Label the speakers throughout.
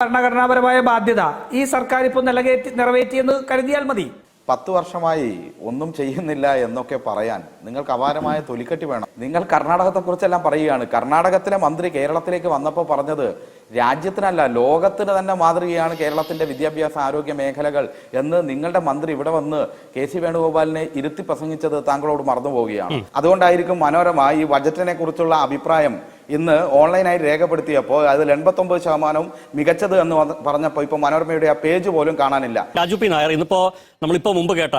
Speaker 1: ഭരണഘടനാപരമായ ബാധ്യത ഈ സർക്കാർ ഇപ്പോൾ നിലകേറ്റി നിറവേറ്റിയെന്ന് കരുതിയാൽ മതി
Speaker 2: പത്ത് വർഷമായി ഒന്നും ചെയ്യുന്നില്ല എന്നൊക്കെ പറയാൻ നിങ്ങൾക്ക് അപാരമായ തൊലിക്കെട്ടി വേണം നിങ്ങൾ കർണാടകത്തെ കുറിച്ചെല്ലാം പറയുകയാണ് കർണാടകത്തിലെ മന്ത്രി കേരളത്തിലേക്ക് വന്നപ്പോൾ പറഞ്ഞത് രാജ്യത്തിനല്ല ലോകത്തിന് തന്നെ മാതൃകയാണ് കേരളത്തിൻ്റെ വിദ്യാഭ്യാസ ആരോഗ്യ മേഖലകൾ എന്ന് നിങ്ങളുടെ മന്ത്രി ഇവിടെ വന്ന് കെ സി വേണുഗോപാലിനെ ഇരുത്തി പ്രസംഗിച്ചത് താങ്കളോട് മറന്നു പോവുകയാണ് അതുകൊണ്ടായിരിക്കും മനോരമ ഈ ബജറ്റിനെ കുറിച്ചുള്ള അഭിപ്രായം ഇന്ന് ഓൺലൈനായി രേഖപ്പെടുത്തിയപ്പോൾ അതിൽ എൺപത്തൊമ്പത് ശതമാനവും മികച്ചത് എന്ന് പറഞ്ഞപ്പോൾ ഇപ്പോൾ മനോരമയുടെ ആ പേജ് പോലും കാണാനില്ല
Speaker 1: രാജു പി നായർ ഇന്നിപ്പോ നമ്മളിപ്പോ മുമ്പ് കേട്ട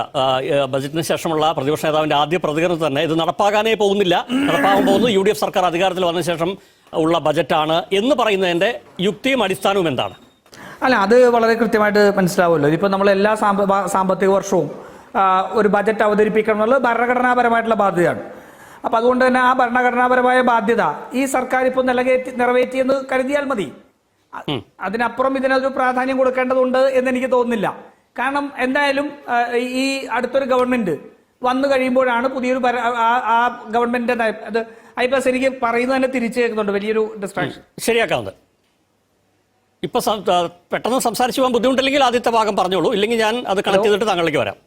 Speaker 1: ബജറ്റിന് ശേഷമുള്ള പ്രതിപക്ഷ നേതാവിന്റെ ആദ്യ പ്രതികരണം തന്നെ ഇത് നടപ്പാകാനേ പോകുന്നില്ല നടപ്പാകാൻ പോകുന്നു യു സർക്കാർ അധികാരത്തിൽ വന്ന ശേഷം ഉള്ള ബജറ്റാണ് എന്ന് പറയുന്നതിൻ്റെ യുക്തിയും അടിസ്ഥാനവും എന്താണ്
Speaker 3: അല്ല അത് വളരെ കൃത്യമായിട്ട് മനസ്സിലാവുമല്ലോ ഇതിപ്പോൾ നമ്മൾ എല്ലാ സാമ്പത്തിക വർഷവും ഒരു ബജറ്റ് അവതരിപ്പിക്കണം എന്നുള്ളത് ഭരണഘടനാപരമായിട്ടുള്ള ബാധ്യതയാണ് അപ്പം അതുകൊണ്ട് തന്നെ ആ ഭരണഘടനാപരമായ ബാധ്യത ഈ സർക്കാർ ഇപ്പോൾ നിലകേറ്റി എന്ന് കരുതിയാൽ മതി അതിനപ്പുറം ഇതിനൊരു പ്രാധാന്യം കൊടുക്കേണ്ടതുണ്ട് എന്ന് എനിക്ക് തോന്നുന്നില്ല കാരണം എന്തായാലും ഈ അടുത്തൊരു ഗവൺമെന്റ് വന്നു കഴിയുമ്പോഴാണ് പുതിയൊരു ആ ഗവൺമെന്റിന്റെ അത് ഐബാസ് എനിക്ക് പറയുന്നത് തന്നെ തിരിച്ചു കേൾക്കുന്നുണ്ട് വലിയൊരു ഡിസ്ട്രാക്ഷൻ
Speaker 1: ശരിയാക്കാവുന്നത് ഇപ്പൊ പെട്ടെന്ന് സംസാരിച്ചു പോകാൻ ബുദ്ധിമുട്ടില്ലെങ്കിൽ ആദ്യത്തെ ഭാഗം പറഞ്ഞോളൂ ഇല്ലെങ്കിൽ ഞാൻ അത് കണക്ട് ചെയ്തിട്ട് താങ്കളിലേക്ക് വരാം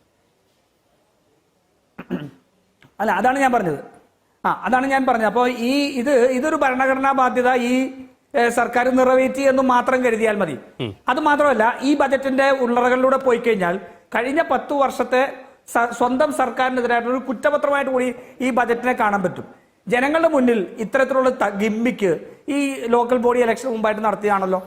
Speaker 3: അല്ല അതാണ് ഞാൻ പറഞ്ഞത് ആ അതാണ് ഞാൻ പറഞ്ഞത് അപ്പോൾ ഈ ഇത് ഇതൊരു ഭരണഘടനാ ബാധ്യത ഈ സർക്കാർ നിറവേറ്റി എന്ന് മാത്രം കരുതിയാൽ മതി അത് മാത്രമല്ല ഈ ബജറ്റിന്റെ ഉള്ളറകളിലൂടെ പോയി കഴിഞ്ഞാൽ കഴിഞ്ഞ പത്തു വർഷത്തെ സ്വന്തം സർക്കാരിനെതിരായിട്ടുള്ള ഒരു കുറ്റപത്രമായിട്ട് കൂടി ഈ ബജറ്റിനെ കാണാൻ പറ്റും ജനങ്ങളുടെ മുന്നിൽ ഇത്തരത്തിലുള്ള ഗിമ്മിക്ക് ഈ ലോക്കൽ ബോഡി ഇലക്ഷൻ മുമ്പായിട്ട് നടത്തിയതാണല്ലോ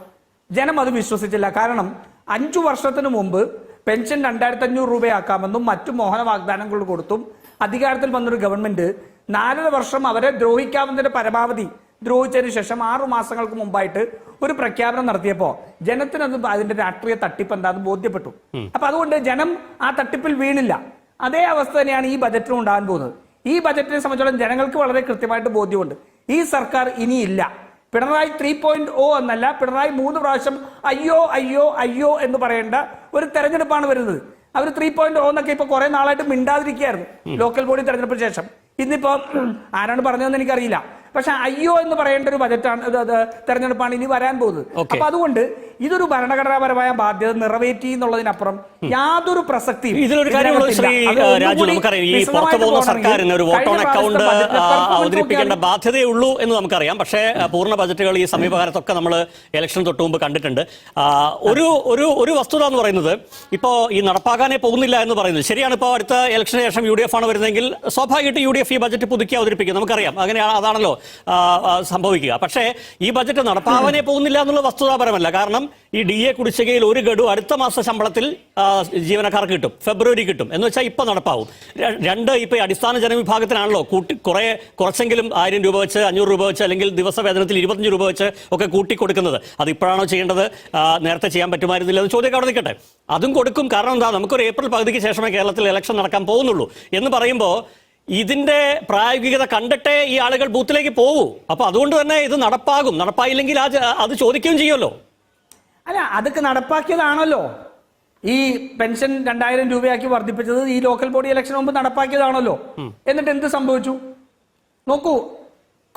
Speaker 3: ജനം അത് വിശ്വസിച്ചില്ല കാരണം അഞ്ചു വർഷത്തിന് മുമ്പ് പെൻഷൻ രണ്ടായിരത്തി അഞ്ഞൂറ് രൂപയാക്കാമെന്നും മറ്റു മോഹന വാഗ്ദാനങ്ങൾ കൊടുത്തും അധികാരത്തിൽ വന്നൊരു ഗവൺമെന്റ് നാലര വർഷം അവരെ ദ്രോഹിക്കാവുന്നതിന്റെ പരമാവധി ദ്രോഹിച്ചതിന് ശേഷം ആറു മാസങ്ങൾക്ക് മുമ്പായിട്ട് ഒരു പ്രഖ്യാപനം നടത്തിയപ്പോൾ അത് അതിന്റെ രാഷ്ട്രീയ തട്ടിപ്പ് എന്താന്ന് ബോധ്യപ്പെട്ടു അപ്പൊ അതുകൊണ്ട് ജനം ആ തട്ടിപ്പിൽ വീണില്ല അതേ അവസ്ഥ തന്നെയാണ് ഈ ബജറ്റിനും ഉണ്ടാകാൻ പോകുന്നത് ഈ ബജറ്റിനെ സംബന്ധിച്ചോളം ജനങ്ങൾക്ക് വളരെ കൃത്യമായിട്ട് ബോധ്യമുണ്ട് ഈ സർക്കാർ ഇനിയില്ല പിണറായി ത്രീ പോയിന്റ് ഒ എന്നല്ല പിണറായി മൂന്ന് പ്രാവശ്യം അയ്യോ അയ്യോ അയ്യോ എന്ന് പറയേണ്ട ഒരു തെരഞ്ഞെടുപ്പാണ് വരുന്നത് അവർ ത്രീ പോയിന്റ് ഒ എന്നൊക്കെ ഇപ്പൊ കുറെ നാളായിട്ട് മിണ്ടാതിരിക്കുകയായിരുന്നു ലോക്കൽ ബോഡി തെരഞ്ഞെടുപ്പിന് ശേഷം ഇന്നിപ്പോ ആരാണ് പറഞ്ഞതെന്ന് എനിക്കറിയില്ല പക്ഷെ അയ്യോ എന്ന് പറയേണ്ട ഒരു ബജറ്റാണ് തെരഞ്ഞെടുപ്പാണ് ഇനി വരാൻ പോകുന്നത് അപ്പൊ അതുകൊണ്ട് ഇതൊരു ഭരണഘടനാപരമായ ബാധ്യത നിറവേറ്റി എന്നുള്ളതിനപ്പുറം യാതൊരു പ്രസക്തിയും
Speaker 1: ഇതിലൊരു കാര്യമുള്ള സർക്കാരിന് ഒരു വോട്ട് അക്കൗണ്ട് അവതരിപ്പിക്കേണ്ട ബാധ്യതയുള്ളൂ എന്ന് നമുക്കറിയാം പക്ഷേ പൂർണ്ണ ബജറ്റുകൾ ഈ സമീപകാലത്തൊക്കെ നമ്മൾ ഇലക്ഷൻ തൊട്ട് മുമ്പ് കണ്ടിട്ടുണ്ട് ഒരു ഒരു ഒരു വസ്തുത എന്ന് പറയുന്നത് ഇപ്പോൾ ഈ നടപ്പാക്കാനേ പോകുന്നില്ല എന്ന് പറയുന്നത് ശരിയാണ് ഇപ്പോൾ അടുത്ത ഇലക്ഷന് ശേഷം യു ഡി എഫ് ആണ് വരുന്നതെങ്കിൽ സ്വാഭാവികമായിട്ട് യു ഡി എഫ് ഈ ബജറ്റ് പുതുക്കി അവതരിപ്പിക്കും നമുക്കറിയാം അങ്ങനെ അതാണല്ലോ സംഭവിക്കുക പക്ഷേ ഈ ബജറ്റ് നടപ്പാവാനേ പോകുന്നില്ല എന്നുള്ള വസ്തുതാപരമല്ല കാരണം ഈ ഡി എ കുടിശ്ശികയിൽ ഒരു ഗഡു അടുത്ത മാസ ശമ്പളത്തിൽ ജീവനക്കാർക്ക് കിട്ടും ഫെബ്രുവരി കിട്ടും എന്ന് വെച്ചാൽ ഇപ്പം നടപ്പാവും രണ്ട് ഇപ്പോൾ അടിസ്ഥാന ജനവിഭാഗത്തിനാണല്ലോ കൂട്ടി കുറേ കുറച്ചെങ്കിലും ആയിരം രൂപ വെച്ച് അഞ്ഞൂറ് രൂപ വെച്ച് അല്ലെങ്കിൽ ദിവസ വേതനത്തിൽ ഇരുപത്തഞ്ച് രൂപ വെച്ച് ഒക്കെ കൂട്ടി കൊടുക്കുന്നത് അത് ഇപ്പോഴാണോ ചെയ്യേണ്ടത് നേരത്തെ ചെയ്യാൻ പറ്റുമായിരുന്നില്ല എന്ന് ചോദ്യം അവിടെ നിൽക്കട്ടെ അതും കൊടുക്കും കാരണം എന്താ നമുക്കൊരു ഏപ്രിൽ പകുതിക്ക് ശേഷമേ കേരളത്തിൽ ഇലക്ഷൻ നടക്കാൻ പോകുന്നുള്ളൂ എന്ന് പറയുമ്പോൾ ഇതിന്റെ പ്രായോഗികത കണ്ടിട്ടേ ഈ ആളുകൾ ബൂത്തിലേക്ക് പോകൂ അപ്പൊ അതുകൊണ്ട് തന്നെ ഇത് നടപ്പാകും നടപ്പായില്ലെങ്കിൽ അത് ചോദിക്കുകയും ചെയ്യുമല്ലോ
Speaker 3: അല്ല അതൊക്കെ നടപ്പാക്കിയതാണല്ലോ ഈ പെൻഷൻ രണ്ടായിരം രൂപയാക്കി വർദ്ധിപ്പിച്ചത് ഈ ലോക്കൽ ബോഡി ഇലക്ഷൻ മുമ്പ് നടപ്പാക്കിയതാണല്ലോ എന്നിട്ട് എന്ത് സംഭവിച്ചു നോക്കൂ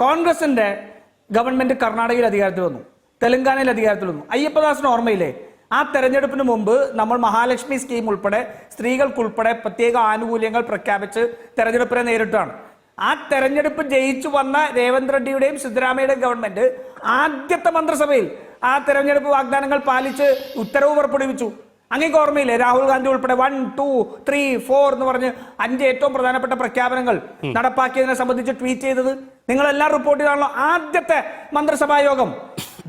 Speaker 3: കോൺഗ്രസിന്റെ ഗവൺമെന്റ് കർണാടകയിൽ അധികാരത്തിൽ വന്നു തെലങ്കാനയിൽ അധികാരത്തിൽ വന്നു അയ്യപ്പദാസിന് ഓർമ്മയില്ലേ ആ തെരഞ്ഞെടുപ്പിന് മുമ്പ് നമ്മൾ മഹാലക്ഷ്മി സ്കീം ഉൾപ്പെടെ സ്ത്രീകൾക്കുൾപ്പെടെ പ്രത്യേക ആനുകൂല്യങ്ങൾ പ്രഖ്യാപിച്ച് തെരഞ്ഞെടുപ്പിനെ നേരിട്ടാണ് ആ തെരഞ്ഞെടുപ്പ് ജയിച്ചു വന്ന രേവന്ത് റെഡ്ഡിയുടെയും സിദ്ധരാമയുടെയും ഗവൺമെന്റ് ആദ്യത്തെ മന്ത്രിസഭയിൽ ആ തെരഞ്ഞെടുപ്പ് വാഗ്ദാനങ്ങൾ പാലിച്ച് ഉത്തരവ് പുറപ്പെടുവിച്ചു അങ്ങേക്ക് ഓർമ്മയില്ലേ രാഹുൽ ഗാന്ധി ഉൾപ്പെടെ വൺ ടു ത്രീ ഫോർ എന്ന് പറഞ്ഞ് അഞ്ച് ഏറ്റവും പ്രധാനപ്പെട്ട പ്രഖ്യാപനങ്ങൾ നടപ്പാക്കിയതിനെ സംബന്ധിച്ച് ട്വീറ്റ് ചെയ്തത് നിങ്ങളെല്ലാം റിപ്പോർട്ട് ചെയ്താണല്ലോ ആദ്യത്തെ മന്ത്രിസഭാ യോഗം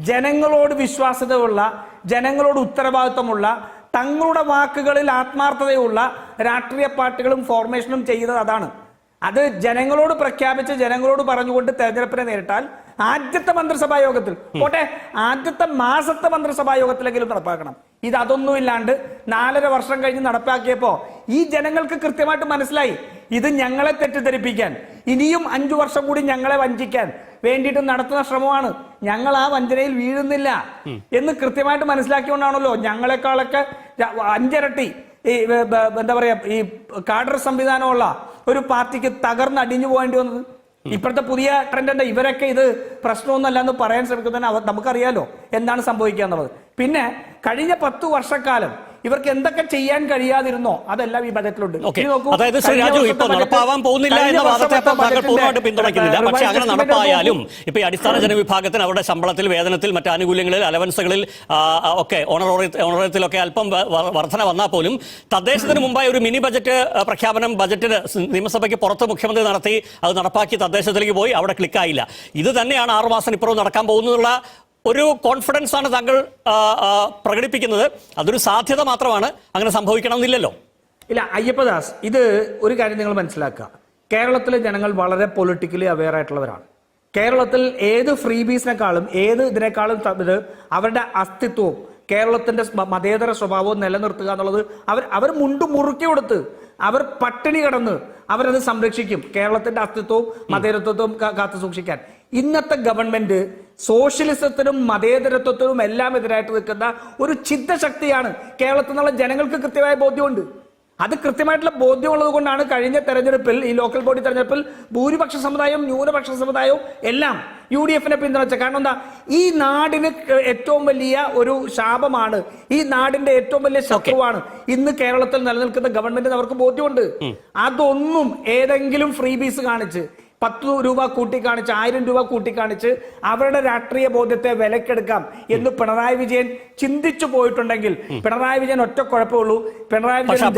Speaker 3: ജനങ്ങളോട് വിശ്വാസ്യതയുള്ള ജനങ്ങളോട് ഉത്തരവാദിത്വമുള്ള തങ്ങളുടെ വാക്കുകളിൽ ആത്മാർത്ഥതയുള്ള രാഷ്ട്രീയ പാർട്ടികളും ഫോർമേഷനും ചെയ്തത് അതാണ് അത് ജനങ്ങളോട് പ്രഖ്യാപിച്ച് ജനങ്ങളോട് പറഞ്ഞുകൊണ്ട് തെരഞ്ഞെടുപ്പിനെ നേരിട്ടാൽ ആദ്യത്തെ മന്ത്രിസഭാ യോഗത്തിൽ പോട്ടെ ആദ്യത്തെ മാസത്തെ മന്ത്രിസഭാ യോഗത്തിലെങ്കിലും നടപ്പാക്കണം ഇത് അതൊന്നും ഇല്ലാണ്ട് നാലര വർഷം കഴിഞ്ഞ് നടപ്പാക്കിയപ്പോ ഈ ജനങ്ങൾക്ക് കൃത്യമായിട്ട് മനസ്സിലായി ഇത് ഞങ്ങളെ തെറ്റിദ്ധരിപ്പിക്കാൻ ഇനിയും അഞ്ചു വർഷം കൂടി ഞങ്ങളെ വഞ്ചിക്കാൻ വേണ്ടിയിട്ട് നടത്തുന്ന ശ്രമമാണ് ഞങ്ങൾ ആ വഞ്ചനയിൽ വീഴുന്നില്ല എന്ന് കൃത്യമായിട്ട് മനസ്സിലാക്കിയോണ്ടാണല്ലോ ഞങ്ങളെക്കാളൊക്കെ അഞ്ചരട്ടി ഈ എന്താ പറയാ ഈ കാഡർ സംവിധാനമുള്ള ഒരു പാർട്ടിക്ക് തകർന്ന് അടിഞ്ഞു പോകേണ്ടി വന്നത് ഇപ്പോഴത്തെ പുതിയ ട്രെൻഡ് എന്താ ഇവരൊക്കെ ഇത് പ്രശ്നമൊന്നുമല്ല എന്ന് പറയാൻ ശ്രമിക്കുന്നതിന് നമുക്കറിയാലോ എന്താണ് സംഭവിക്കുക എന്നുള്ളത് പിന്നെ കഴിഞ്ഞ പത്തു വർഷക്കാലം ഇവർക്ക് എന്തൊക്കെ ചെയ്യാൻ കഴിയാതിരുന്നോ അതെല്ലാം ഈ ബജറ്റിലുണ്ട്
Speaker 1: അതായത് ശ്രീ രാജു ഇപ്പൊ നടപ്പാവാൻ പോകുന്നില്ല എന്ന വാദത്തെ താങ്കൾ പൂർണ്ണമായിട്ട് പിന്തുണയ്ക്കുന്നില്ല പക്ഷെ അങ്ങനെ നടപ്പായാലും ഇപ്പൊ അടിസ്ഥാന ജനവിഭാഗത്തിന് അവരുടെ ശമ്പളത്തിൽ വേതനത്തിൽ മറ്റു ആനുകൂല്യങ്ങളിൽ അലവൻസുകളിൽ ഒക്കെ ഓണറേറിയത്തിലൊക്കെ അല്പം വർധന വന്നാൽ പോലും തദ്ദേശത്തിന് മുമ്പായി ഒരു മിനി ബജറ്റ് പ്രഖ്യാപനം ബജറ്റിന് നിയമസഭയ്ക്ക് പുറത്ത് മുഖ്യമന്ത്രി നടത്തി അത് നടപ്പാക്കി തദ്ദേശത്തിലേക്ക് പോയി അവിടെ ക്ലിക്കായില്ല ഇത് തന്നെയാണ് ആറുമാസം ഇപ്പുറവും നടക്കാൻ പോകുന്നതെന്നുള്ള ഒരു കോൺഫിഡൻസ് ആണ് താങ്കൾ പ്രകടിപ്പിക്കുന്നത് അതൊരു സാധ്യത മാത്രമാണ് അങ്ങനെ സംഭവിക്കണമെന്നില്ലല്ലോ
Speaker 3: ഇല്ല അയ്യപ്പദാസ് ഇത് ഒരു കാര്യം നിങ്ങൾ മനസ്സിലാക്കുക കേരളത്തിലെ ജനങ്ങൾ വളരെ പൊളിറ്റിക്കലി അവെയർ ആയിട്ടുള്ളവരാണ് കേരളത്തിൽ ഏത് ഫ്രീ ബീസിനേക്കാളും ഏത് ഇതിനേക്കാളും അവരുടെ അസ്തിത്വവും കേരളത്തിന്റെ മതേതര സ്വഭാവവും നിലനിർത്തുക എന്നുള്ളത് അവർ അവർ മുണ്ട് മുറുക്കി കൊടുത്ത് അവർ പട്ടിണി കടന്ന് അവരത് സംരക്ഷിക്കും കേരളത്തിന്റെ അസ്തിത്വവും മതേതരത്വവും കാത്തു സൂക്ഷിക്കാൻ ഇന്നത്തെ ഗവൺമെന്റ് സോഷ്യലിസത്തിനും മതേതരത്വത്തിനും എല്ലാം എതിരായിട്ട് നിൽക്കുന്ന ഒരു ചിന്തശക്തിയാണ് കേരളത്തിൽ നിന്നുള്ള ജനങ്ങൾക്ക് കൃത്യമായ ബോധ്യമുണ്ട് അത് കൃത്യമായിട്ടുള്ള ബോധ്യമുള്ളത് കൊണ്ടാണ് കഴിഞ്ഞ തെരഞ്ഞെടുപ്പിൽ ഈ ലോക്കൽ ബോഡി തെരഞ്ഞെടുപ്പിൽ ഭൂരിപക്ഷ സമുദായവും ന്യൂനപക്ഷ സമുദായവും എല്ലാം യു ഡി എഫിനെ പിന്തുണച്ച കാരണം എന്താ ഈ നാടിന് ഏറ്റവും വലിയ ഒരു ശാപമാണ് ഈ നാടിന്റെ ഏറ്റവും വലിയ ശത്രുവാണ് ഇന്ന് കേരളത്തിൽ നിലനിൽക്കുന്ന ഗവൺമെന്റിന് അവർക്ക് ബോധ്യമുണ്ട് അതൊന്നും ഏതെങ്കിലും ഫ്രീ ബീസ് കാണിച്ച് പത്ത് രൂപ കൂട്ടിക്കാണിച്ച് ആയിരം രൂപ കൂട്ടിക്കാണിച്ച് അവരുടെ രാഷ്ട്രീയ ബോധ്യത്തെ വിലക്കെടുക്കാം എന്ന് പിണറായി വിജയൻ ചിന്തിച്ചു പോയിട്ടുണ്ടെങ്കിൽ പിണറായി വിജയൻ ഒറ്റ കുഴപ്പമുള്ളൂ
Speaker 1: പിണറായി വിജയൻ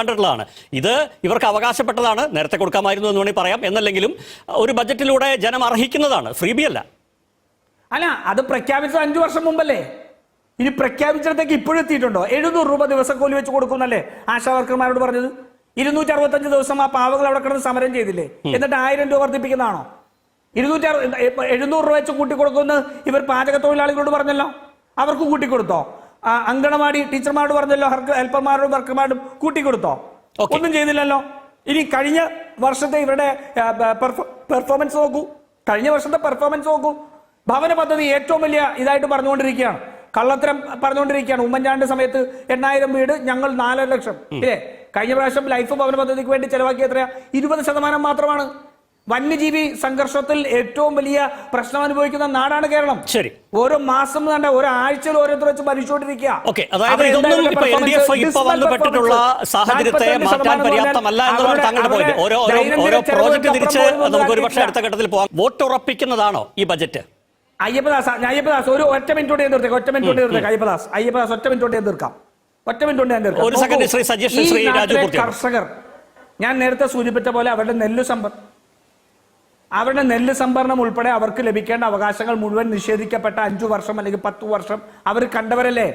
Speaker 1: കണ്ടിട്ടുള്ളതാണ് ഇത് ഇവർക്ക് അവകാശപ്പെട്ടതാണ് നേരത്തെ കൊടുക്കാമായിരുന്നു എന്ന് വേണമെങ്കിൽ പറയാം എന്നല്ലെങ്കിലും ഒരു ബജറ്റിലൂടെ ജനം അർഹിക്കുന്നതാണ് ഫ്രീബി അല്ല
Speaker 3: അല്ല അത് പ്രഖ്യാപിച്ചത് അഞ്ചു വർഷം മുമ്പല്ലേ ഇനി പ്രഖ്യാപിച്ചിടത്തേക്ക് ഇപ്പോഴും എത്തിയിട്ടുണ്ടോ എഴുന്നൂറ് രൂപ ദിവസം കൂലി വെച്ച് കൊടുക്കുന്നല്ലേ ആശാവർക്കർമാരോട് പറഞ്ഞത് ഇരുന്നൂറ്റി അറുപത്തഞ്ച് ദിവസം ആ പാവകൾ അവിടെ കിടന്ന് സമരം ചെയ്തില്ലേ എന്നിട്ട് ആയിരം രൂപ വർദ്ധിപ്പിക്കുന്നതാണോ ഇരുന്നൂറ്റി എഴുന്നൂറ് രൂപ വെച്ച് കൂട്ടിക്കൊടുക്കുമെന്ന് ഇവർ പാചക തൊഴിലാളികളോട് പറഞ്ഞല്ലോ അവർക്ക് കൂട്ടിക്കൊടുത്തോ അങ്കണവാടി ടീച്ചർമാരോട് പറഞ്ഞല്ലോ ഹെൽപ്പർമാരോടും വർക്കർമാരോടും കൂട്ടിക്കൊടുത്തോ ഒന്നും ചെയ്തില്ലല്ലോ ഇനി കഴിഞ്ഞ വർഷത്തെ ഇവരുടെ പെർഫോമൻസ് നോക്കൂ കഴിഞ്ഞ വർഷത്തെ പെർഫോമൻസ് നോക്കൂ ഭവന പദ്ധതി ഏറ്റവും വലിയ ഇതായിട്ട് പറഞ്ഞുകൊണ്ടിരിക്കുകയാണ് കള്ളത്തരം പറഞ്ഞുകൊണ്ടിരിക്കുകയാണ് ഉമ്മൻചാണ്ടി സമയത്ത് എണ്ണായിരം വീട് ഞങ്ങൾ നാലര ലക്ഷം ഇല്ലേ കഴിഞ്ഞ പ്രാവശ്യം ലൈഫ് ഭവന പദ്ധതിക്ക് വേണ്ടി ചെലവാക്കിയ എത്രയാ ഇരുപത് ശതമാനം മാത്രമാണ് വന്യജീവി സംഘർഷത്തിൽ ഏറ്റവും വലിയ പ്രശ്നം അനുഭവിക്കുന്ന നാടാണ് കേരളം ശരി ഓരോ മാസം തന്നെ ഒരാഴ്ചയിൽ ഓരോരുത്തർ വെച്ച് മരിച്ചുകൊണ്ടിരിക്കുക
Speaker 1: ഓക്കെ അതായത് ഇതൊന്നും ഇപ്പൊ എൽ ഡി എഫ് ഇപ്പൊ വന്നുപെട്ടിട്ടുള്ള മാറ്റാൻ പര്യാപ്തമല്ല എന്നുള്ളതാണ് താങ്കളുടെ പോയിന്റ് ഓരോ ഓരോ പ്രോജക്ട് തിരിച്ച് നമുക്ക് ഒരു ഒരുപക്ഷെ അടുത്ത ഘട്ടത്തിൽ പോകാം ഉറപ്പിക്കുന്നതാണോ ഈ ബജറ്റ്
Speaker 3: അയ്യപ്പദാസ് അയ്യപ്പദാസ് ഒരു ഒറ്റ മിനിറ്റ് കൊണ്ട് ഞാൻ ഒറ്റ മിനിറ്റ് കൊണ്ട് തീർത്തേക്ക് അയ്യപ്പദാസ് അയ്യപ്പദാസ് ഒറ്റ മിനിറ്റ് കൊണ്ട് തീർക്കാം
Speaker 1: ഒറ്റ മിനിറ്റ് കൊണ്ട് ഞാൻ
Speaker 3: കർഷകർ ഞാൻ നേരത്തെ സൂചിപ്പിച്ച പോലെ അവരുടെ നെല്ല് സമ്പത്ത് അവരുടെ നെല്ല് സംഭരണം ഉൾപ്പെടെ അവർക്ക് ലഭിക്കേണ്ട അവകാശങ്ങൾ മുഴുവൻ നിഷേധിക്കപ്പെട്ട അഞ്ചു വർഷം അല്ലെങ്കിൽ പത്തു വർഷം അവർ കണ്ടവരല്ലേ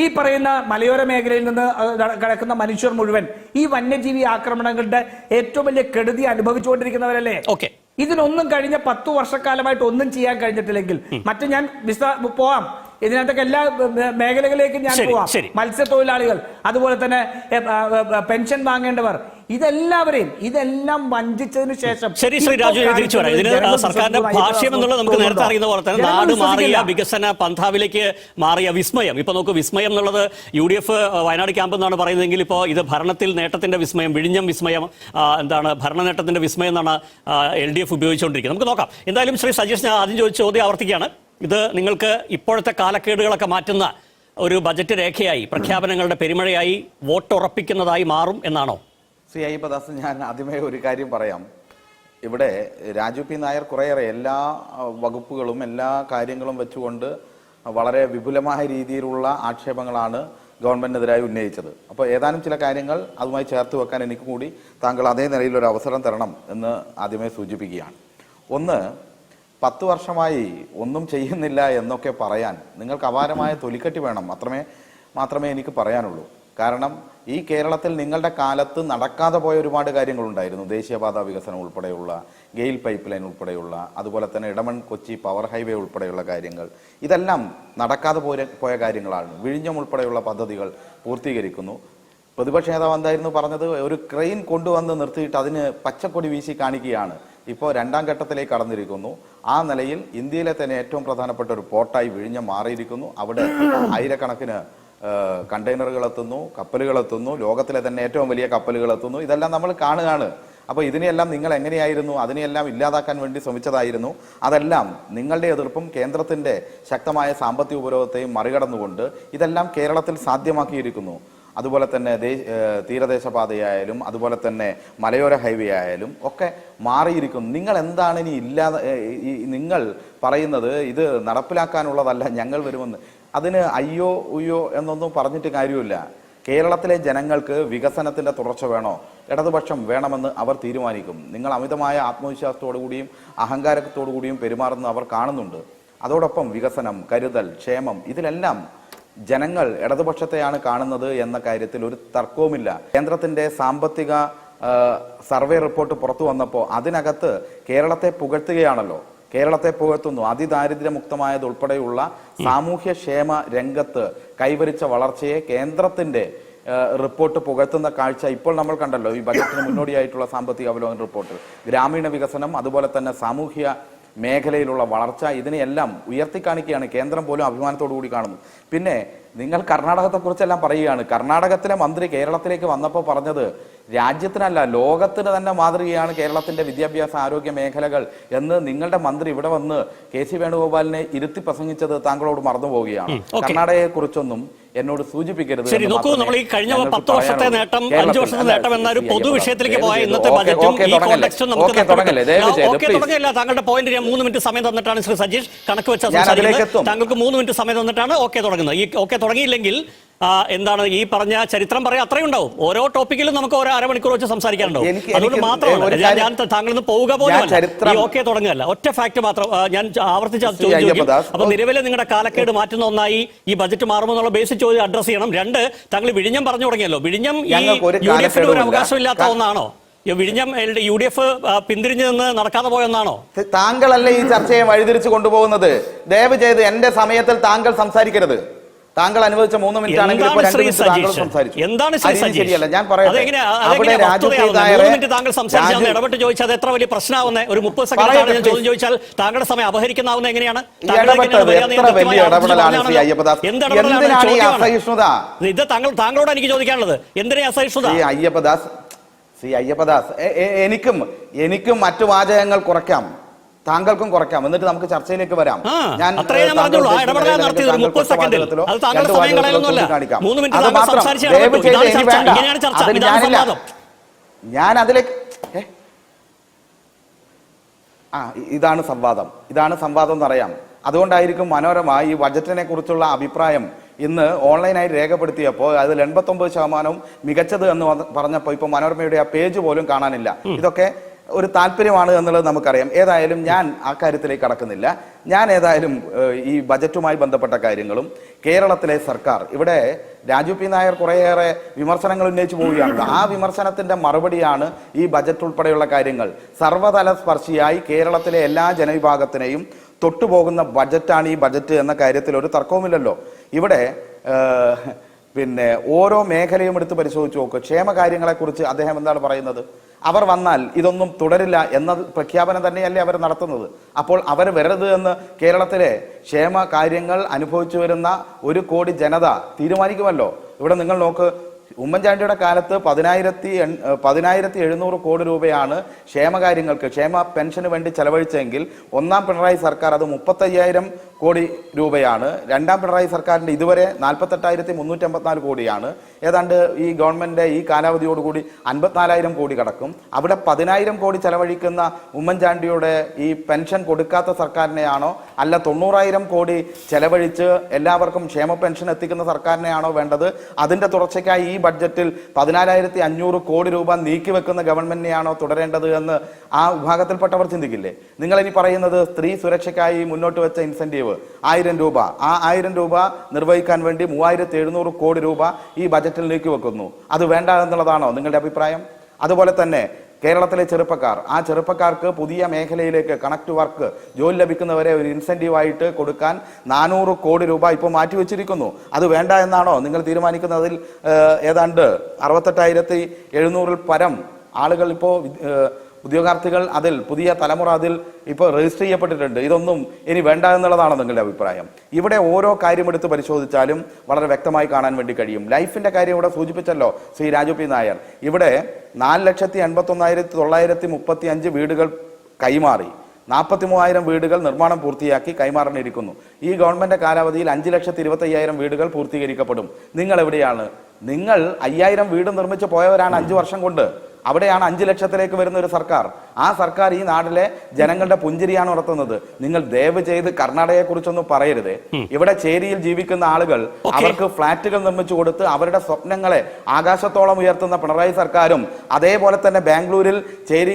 Speaker 3: ഈ പറയുന്ന മലയോര മേഖലയിൽ നിന്ന് കിടക്കുന്ന മനുഷ്യർ മുഴുവൻ ഈ വന്യജീവി ആക്രമണങ്ങളുടെ ഏറ്റവും വലിയ കെടുതി അനുഭവിച്ചുകൊണ്ടിരിക്കുന്നവരല്ലേ ഓക്കെ ഇതിനൊന്നും കഴിഞ്ഞ പത്തു വർഷക്കാലമായിട്ട് ഒന്നും ചെയ്യാൻ കഴിഞ്ഞിട്ടില്ലെങ്കിൽ മറ്റു ഞാൻ വിശദ പോവാം ഇതിനകത്തൊക്കെ എല്ലാ മേഖലകളിലേക്കും ഞാൻ പോവാം മത്സ്യത്തൊഴിലാളികൾ അതുപോലെ തന്നെ പെൻഷൻ വാങ്ങേണ്ടവർ ഇതെല്ലാവരെയും ഇതെല്ലാം വഞ്ചിച്ചതിന് ശേഷം
Speaker 1: ശരി ശ്രീ രാജു തിരിച്ചു പറയാം ഇതിന് സർക്കാരിന്റെ ഭാഷ്യം എന്നുള്ളത് നമുക്ക് നേരത്തെ അറിയുന്ന പോലെ തന്നെ നാട് മാറിയ വികസന പന്ഥാവിലേക്ക് മാറിയ വിസ്മയം ഇപ്പൊ നോക്ക് വിസ്മയം എന്നുള്ളത് U D F Wayanad camp എന്നാണ് പറയുന്നതെങ്കിൽ ഇപ്പോൾ ഇത് ഭരണത്തിൽ നേട്ടത്തിന്റെ വിസ്മയം വിഴിഞ്ഞം വിസ്മയം എന്താണ് ഭരണ നേട്ടത്തിന്റെ വിസ്മയം എന്നാണ് എൽ ഡി എഫ് ഉപയോഗിച്ചുകൊണ്ടിരിക്കുന്നത് നമുക്ക് നോക്കാം എന്തായാലും ശ്രീ സജീഷ് ഞാൻ ആദ്യം ചോദിച്ച ചോദ്യം ആവർത്തിക്കുകയാണ് ഇത് നിങ്ങൾക്ക് ഇപ്പോഴത്തെ കാലക്കേടുകളൊക്കെ മാറ്റുന്ന ഒരു ബജറ്റ് രേഖയായി പ്രഖ്യാപനങ്ങളുടെ പെരുമഴയായി ഉറപ്പിക്കുന്നതായി മാറും എന്നാണോ
Speaker 2: സി ഐ ദാസ് ഞാൻ ആദ്യമേ ഒരു കാര്യം പറയാം ഇവിടെ രാജു പി നായർ കുറേയേറെ എല്ലാ വകുപ്പുകളും എല്ലാ കാര്യങ്ങളും വെച്ചുകൊണ്ട് വളരെ വിപുലമായ രീതിയിലുള്ള ആക്ഷേപങ്ങളാണ് ഗവൺമെന്റിനെതിരായി ഉന്നയിച്ചത് അപ്പോൾ ഏതാനും ചില കാര്യങ്ങൾ അതുമായി ചേർത്ത് വെക്കാൻ എനിക്ക് കൂടി താങ്കൾ അതേ നിലയിൽ ഒരു അവസരം തരണം എന്ന് ആദ്യമേ സൂചിപ്പിക്കുകയാണ് ഒന്ന് പത്ത് വർഷമായി ഒന്നും ചെയ്യുന്നില്ല എന്നൊക്കെ പറയാൻ നിങ്ങൾക്ക് അപാരമായ തൊലിക്കെട്ടി വേണം മാത്രമേ മാത്രമേ എനിക്ക് പറയാനുള്ളൂ കാരണം ഈ കേരളത്തിൽ നിങ്ങളുടെ കാലത്ത് നടക്കാതെ പോയ ഒരുപാട് കാര്യങ്ങളുണ്ടായിരുന്നു ദേശീയപാത വികസനം ഉൾപ്പെടെയുള്ള ഗെയിൽ പൈപ്പ് ലൈൻ ഉൾപ്പെടെയുള്ള അതുപോലെ തന്നെ ഇടമൺ കൊച്ചി പവർ ഹൈവേ ഉൾപ്പെടെയുള്ള കാര്യങ്ങൾ ഇതെല്ലാം നടക്കാതെ പോയ പോയ കാര്യങ്ങളാണ് വിഴിഞ്ഞം ഉൾപ്പെടെയുള്ള പദ്ധതികൾ പൂർത്തീകരിക്കുന്നു പ്രതിപക്ഷ നേതാവ് എന്തായിരുന്നു പറഞ്ഞത് ഒരു ക്രെയിൻ കൊണ്ടുവന്ന് നിർത്തിയിട്ട് അതിന് പച്ചക്കൊടി വീശി കാണിക്കുകയാണ് ഇപ്പോൾ രണ്ടാം ഘട്ടത്തിലേക്ക് കടന്നിരിക്കുന്നു ആ നിലയിൽ ഇന്ത്യയിലെ തന്നെ ഏറ്റവും പ്രധാനപ്പെട്ട ഒരു പോർട്ടായി വിഴിഞ്ഞം മാറിയിരിക്കുന്നു അവിടെ ആയിരക്കണക്കിന് കണ്ടെയ്നറുകൾ എത്തുന്നു കപ്പലുകൾ എത്തുന്നു ലോകത്തിലെ തന്നെ ഏറ്റവും വലിയ കപ്പലുകൾ എത്തുന്നു ഇതെല്ലാം നമ്മൾ കാണുകയാണ് അപ്പോൾ ഇതിനെയെല്ലാം നിങ്ങൾ എങ്ങനെയായിരുന്നു അതിനെയെല്ലാം ഇല്ലാതാക്കാൻ വേണ്ടി ശ്രമിച്ചതായിരുന്നു അതെല്ലാം നിങ്ങളുടെ എതിർപ്പും കേന്ദ്രത്തിൻ്റെ ശക്തമായ സാമ്പത്തിക ഉപരോധത്തെയും മറികടന്നുകൊണ്ട് ഇതെല്ലാം കേരളത്തിൽ സാധ്യമാക്കിയിരിക്കുന്നു അതുപോലെ തന്നെ തീരദേശ പാതയായാലും അതുപോലെ തന്നെ മലയോര ഹൈവേ ആയാലും ഒക്കെ മാറിയിരിക്കുന്നു നിങ്ങൾ എന്താണ് ഇനി ഇല്ലാതെ നിങ്ങൾ പറയുന്നത് ഇത് നടപ്പിലാക്കാനുള്ളതല്ല ഞങ്ങൾ വരുമെന്ന് അതിന് അയ്യോ ഉയ്യോ എന്നൊന്നും പറഞ്ഞിട്ട് കാര്യമില്ല കേരളത്തിലെ ജനങ്ങൾക്ക് വികസനത്തിൻ്റെ തുടർച്ച വേണോ ഇടതുപക്ഷം വേണമെന്ന് അവർ തീരുമാനിക്കും നിങ്ങൾ അമിതമായ ആത്മവിശ്വാസത്തോടു കൂടിയും പെരുമാറുന്നത് അവർ കാണുന്നുണ്ട് അതോടൊപ്പം വികസനം കരുതൽ ക്ഷേമം ഇതിലെല്ലാം ജനങ്ങൾ ഇടതുപക്ഷത്തെയാണ് കാണുന്നത് എന്ന കാര്യത്തിൽ ഒരു തർക്കവുമില്ല കേന്ദ്രത്തിന്റെ സാമ്പത്തിക സർവേ റിപ്പോർട്ട് പുറത്തു വന്നപ്പോൾ അതിനകത്ത് കേരളത്തെ പുകഴ്ത്തുകയാണല്ലോ കേരളത്തെ പുകഴ്ത്തുന്നു അതിദാരിദ്ര്യമുക്തമായത് ഉൾപ്പെടെയുള്ള സാമൂഹ്യ ക്ഷേമ രംഗത്ത് കൈവരിച്ച വളർച്ചയെ കേന്ദ്രത്തിന്റെ റിപ്പോർട്ട് പുകഴ്ത്തുന്ന കാഴ്ച ഇപ്പോൾ നമ്മൾ കണ്ടല്ലോ ഈ ബജറ്റിന് മുന്നോടിയായിട്ടുള്ള സാമ്പത്തിക അവലോകന റിപ്പോർട്ട് ഗ്രാമീണ വികസനം അതുപോലെ തന്നെ സാമൂഹ്യ മേഖലയിലുള്ള വളർച്ച ഇതിനെയെല്ലാം ഉയർത്തിക്കാണിക്കുകയാണ് കേന്ദ്രം പോലും അഭിമാനത്തോടു കൂടി കാണുന്നു പിന്നെ നിങ്ങൾ കർണാടകത്തെക്കുറിച്ചെല്ലാം പറയുകയാണ് കർണാടകത്തിലെ മന്ത്രി കേരളത്തിലേക്ക് വന്നപ്പോൾ പറഞ്ഞത് രാജ്യത്തിനല്ല ലോകത്തിന് തന്നെ മാതൃകയാണ് കേരളത്തിൻ്റെ വിദ്യാഭ്യാസ ആരോഗ്യ മേഖലകൾ എന്ന് നിങ്ങളുടെ മന്ത്രി ഇവിടെ വന്ന് കെ സി വേണുഗോപാലിനെ ഇരുത്തി പ്രസംഗിച്ചത് താങ്കളോട് മറന്നു പോവുകയാണ് കർണാടകയെക്കുറിച്ചൊന്നും എന്നോട് സൂചിപ്പിക്കരുത്
Speaker 1: ശരി നോക്കൂ നമ്മൾ ഈ കഴിഞ്ഞ പത്ത് വർഷത്തെ നേട്ടം അഞ്ചു വർഷത്തെ നേട്ടം എന്ന ഒരു പൊതു വിഷയത്തിലേക്ക് പോയ ഇന്നത്തെ ബജറ്റും ഈ കോണ്ടെക്സ്റ്റും നമുക്ക് താങ്കളുടെ പോയിന്റ് ഞാൻ മൂന്ന് മിനിറ്റ് സമയം തന്നിട്ടാണ് ശ്രീ സജീഷ് കണക്ക്
Speaker 2: വെച്ച
Speaker 1: താങ്കൾക്ക് മൂന്ന് മിനിറ്റ് സമയം തന്നിട്ടാണ് ഓക്കെ തുടങ്ങുന്നത് ഈ ഓക്കെ തുടങ്ങിയില്ലെങ്കിൽ എന്താണ് ഈ പറഞ്ഞ ചരിത്രം പറയാം അത്രയും ഉണ്ടാവും ഓരോ ടോപ്പിക്കിലും നമുക്ക് ഓരോ അരമണിക്കൂർ വെച്ച് സംസാരിക്കാനുണ്ടാവും അതുകൊണ്ട് മാത്രമല്ല ഞാൻ ഞാൻ താങ്കളിൽ പോവുക പോലും ഓക്കെ തുടങ്ങുകയല്ല ഒറ്റ ഫാക്ട് മാത്രം ഞാൻ ആവർത്തിച്ച് അത് ചോദിക്കും അപ്പൊ നിലവിലെ നിങ്ങളുടെ കാലക്കേട് മാറ്റുന്ന ഒന്നായി ഈ ബജറ്റ് മാറുമെന്നുള്ള ബേസിക് ചോദ്യം അഡ്രസ് ചെയ്യണം രണ്ട് താങ്കൾ വിഴിഞ്ഞം പറഞ്ഞു തുടങ്ങിയല്ലോ വിഴിഞ്ഞം ഈ യു ഡി എഫിന് ഒരു അവകാശമില്ലാത്ത ഒന്നാണോ വിഴിഞ്ഞം യു ഡി എഫ് പിന്തിരിഞ്ഞു നിന്ന് നടക്കാതെ പോയെന്നാണോ
Speaker 2: താങ്കളല്ലേ ഈ ചർച്ചയെ വഴിതിരിച്ചു കൊണ്ടുപോകുന്നത് ദയവ് ചെയ്ത് എന്റെ സമയത്തിൽ താങ്കൾ സംസാരിക്കരുത് താങ്കൾ അനുവദിച്ച മൂന്ന് മിനിറ്റ് ആണെങ്കിൽ
Speaker 1: സംസാരിച്ചു എന്താണ്
Speaker 2: ശരിയല്ല ഞാൻ പറയാം
Speaker 1: അവിടെ രാജ്യത്തെ ഇടപെട്ട് ചോദിച്ചാൽ എത്ര വലിയ പ്രശ്നമാവുന്ന ഒരു മുപ്പത് സെക്കൻഡ് ചോദ്യം ചോദിച്ചാൽ താങ്കളുടെ സമയം അപഹരിക്കുന്നാവുന്ന എങ്ങനെയാണ്
Speaker 2: എത്ര വലിയ
Speaker 1: ഇത് താങ്കൾ താങ്കളോട് എനിക്ക് ചോദിക്കാനുള്ളത് എന്തിനാ അസഹിഷ്ണുത
Speaker 2: അയ്യപ്പദാസ് സി അയ്യപ്പദാസ് എനിക്കും എനിക്കും മറ്റു വാചകങ്ങൾ കുറയ്ക്കാം താങ്കൾക്കും കുറയ്ക്കാം എന്നിട്ട് നമുക്ക് ചർച്ചയിലേക്ക് വരാം ഞാൻ ഞാൻ അതിലേക്ക് ആ ഇതാണ് സംവാദം ഇതാണ് സംവാദം അറിയാം അതുകൊണ്ടായിരിക്കും മനോരമ ഈ ബജറ്റിനെ കുറിച്ചുള്ള അഭിപ്രായം ഇന്ന് ഓൺലൈനായി രേഖപ്പെടുത്തിയപ്പോൾ അതിൽ എൺപത്തൊമ്പത് ശതമാനവും മികച്ചത് എന്ന് പറഞ്ഞപ്പോൾ ഇപ്പോൾ മനോരമയുടെ ആ പേജ് പോലും കാണാനില്ല ഇതൊക്കെ ഒരു താല്പര്യമാണ് എന്നുള്ളത് നമുക്കറിയാം ഏതായാലും ഞാൻ ആ കാര്യത്തിലേക്ക് കടക്കുന്നില്ല ഞാൻ ഏതായാലും ഈ ബജറ്റുമായി ബന്ധപ്പെട്ട കാര്യങ്ങളും കേരളത്തിലെ സർക്കാർ ഇവിടെ രാജു പി നായർ കുറേയേറെ വിമർശനങ്ങൾ ഉന്നയിച്ചു പോവുകയാണ് ആ വിമർശനത്തിന്റെ മറുപടിയാണ് ഈ ബജറ്റ് ഉൾപ്പെടെയുള്ള കാര്യങ്ങൾ സർവ്വതല സ്പർശിയായി കേരളത്തിലെ എല്ലാ ജനവിഭാഗത്തിനെയും തൊട്ടുപോകുന്ന ബജറ്റാണ് ഈ ബജറ്റ് എന്ന കാര്യത്തിൽ ഒരു തർക്കവുമില്ലല്ലോ ഇവിടെ പിന്നെ ഓരോ മേഖലയും എടുത്ത് പരിശോധിച്ച് നോക്കുക ക്ഷേമകാര്യങ്ങളെക്കുറിച്ച് അദ്ദേഹം എന്താണ് പറയുന്നത് അവർ വന്നാൽ ഇതൊന്നും തുടരില്ല എന്ന പ്രഖ്യാപനം തന്നെയല്ലേ അവർ നടത്തുന്നത് അപ്പോൾ അവർ വരരുത് എന്ന് കേരളത്തിലെ ക്ഷേമ കാര്യങ്ങൾ അനുഭവിച്ചു വരുന്ന ഒരു കോടി ജനത തീരുമാനിക്കുമല്ലോ ഇവിടെ നിങ്ങൾ നോക്ക് ഉമ്മൻചാണ്ടിയുടെ കാലത്ത് പതിനായിരത്തി എൺ പതിനായിരത്തി എഴുന്നൂറ് കോടി രൂപയാണ് ക്ഷേമകാര്യങ്ങൾക്ക് ക്ഷേമ പെൻഷന് വേണ്ടി ചെലവഴിച്ചെങ്കിൽ ഒന്നാം പിണറായി സർക്കാർ അത് മുപ്പത്തയ്യായിരം കോടി രൂപയാണ് രണ്ടാം പിണറായി സർക്കാരിൻ്റെ ഇതുവരെ നാൽപ്പത്തെട്ടായിരത്തി അമ്പത്തിനാല് കോടിയാണ് ഏതാണ്ട് ഈ ഗവൺമെൻറ് ഈ കാലാവധിയോടുകൂടി അൻപത്തിനാലായിരം കോടി കടക്കും അവിടെ പതിനായിരം കോടി ചെലവഴിക്കുന്ന ഉമ്മൻചാണ്ടിയുടെ ഈ പെൻഷൻ കൊടുക്കാത്ത സർക്കാരിനെയാണോ അല്ല തൊണ്ണൂറായിരം കോടി ചെലവഴിച്ച് എല്ലാവർക്കും ക്ഷേമ പെൻഷൻ എത്തിക്കുന്ന സർക്കാരിനെയാണോ വേണ്ടത് അതിൻ്റെ തുടർച്ചയ്ക്കായി ഈ ബഡ്ജറ്റിൽ പതിനാലായിരത്തി അഞ്ഞൂറ് കോടി രൂപ വെക്കുന്ന ഗവൺമെൻറ്റിനെയാണോ തുടരേണ്ടത് എന്ന് ആ വിഭാഗത്തിൽപ്പെട്ടവർ ചിന്തിക്കില്ലേ നിങ്ങളിനി പറയുന്നത് സ്ത്രീ സുരക്ഷയ്ക്കായി മുന്നോട്ട് വെച്ച ഇൻസെൻറ്റീവ് ഇൻസെൻറ്റീവ് ആയിരം രൂപ ആ ആയിരം രൂപ നിർവഹിക്കാൻ വേണ്ടി മൂവായിരത്തി എഴുന്നൂറ് കോടി രൂപ ഈ ബജറ്റിൽ നീക്കി വെക്കുന്നു അത് വേണ്ട എന്നുള്ളതാണോ നിങ്ങളുടെ അഭിപ്രായം അതുപോലെ തന്നെ കേരളത്തിലെ ചെറുപ്പക്കാർ ആ ചെറുപ്പക്കാർക്ക് പുതിയ മേഖലയിലേക്ക് കണക്ട് വർക്ക് ജോലി ലഭിക്കുന്നവരെ ഒരു ഇൻസെൻറ്റീവായിട്ട് കൊടുക്കാൻ നാനൂറ് കോടി രൂപ ഇപ്പോൾ മാറ്റിവെച്ചിരിക്കുന്നു അത് വേണ്ട എന്നാണോ നിങ്ങൾ തീരുമാനിക്കുന്നതിൽ ഏതാണ്ട് അറുപത്തെട്ടായിരത്തി എഴുന്നൂറിൽ പരം ആളുകൾ ഇപ്പോൾ ഉദ്യോഗാർത്ഥികൾ അതിൽ പുതിയ തലമുറ അതിൽ ഇപ്പോൾ രജിസ്റ്റർ ചെയ്യപ്പെട്ടിട്ടുണ്ട് ഇതൊന്നും ഇനി വേണ്ട എന്നുള്ളതാണ് നിങ്ങളുടെ അഭിപ്രായം ഇവിടെ ഓരോ എടുത്ത് പരിശോധിച്ചാലും വളരെ വ്യക്തമായി കാണാൻ വേണ്ടി കഴിയും ലൈഫിൻ്റെ കാര്യം ഇവിടെ സൂചിപ്പിച്ചല്ലോ ശ്രീ രാജു പി നായർ ഇവിടെ നാല് ലക്ഷത്തി എൺപത്തൊന്നായിരത്തി തൊള്ളായിരത്തി മുപ്പത്തി അഞ്ച് വീടുകൾ കൈമാറി നാൽപ്പത്തി മൂവായിരം വീടുകൾ നിർമ്മാണം പൂർത്തിയാക്കി കൈമാറാനിരിക്കുന്നു ഈ ഗവൺമെൻറ് കാലാവധിയിൽ അഞ്ച് ലക്ഷത്തി ഇരുപത്തയ്യായിരം വീടുകൾ പൂർത്തീകരിക്കപ്പെടും നിങ്ങൾ എവിടെയാണ് നിങ്ങൾ അയ്യായിരം വീട് നിർമ്മിച്ച് പോയവരാണ് അഞ്ച് വർഷം കൊണ്ട് അവിടെയാണ് അഞ്ച് ലക്ഷത്തിലേക്ക് വരുന്ന ഒരു സർക്കാർ ആ സർക്കാർ ഈ നാട്ടിലെ ജനങ്ങളുടെ പുഞ്ചിരിയാണ് ഉണർത്തുന്നത് നിങ്ങൾ ദയവ് ചെയ്ത് കർണാടകയെ കുറിച്ചൊന്നും പറയരുത് ഇവിടെ ചേരിയിൽ ജീവിക്കുന്ന ആളുകൾ അവർക്ക് ഫ്ളാറ്റുകൾ നിർമ്മിച്ചു കൊടുത്ത് അവരുടെ സ്വപ്നങ്ങളെ ആകാശത്തോളം ഉയർത്തുന്ന പിണറായി സർക്കാരും അതേപോലെ തന്നെ ബാംഗ്ലൂരിൽ ചേരി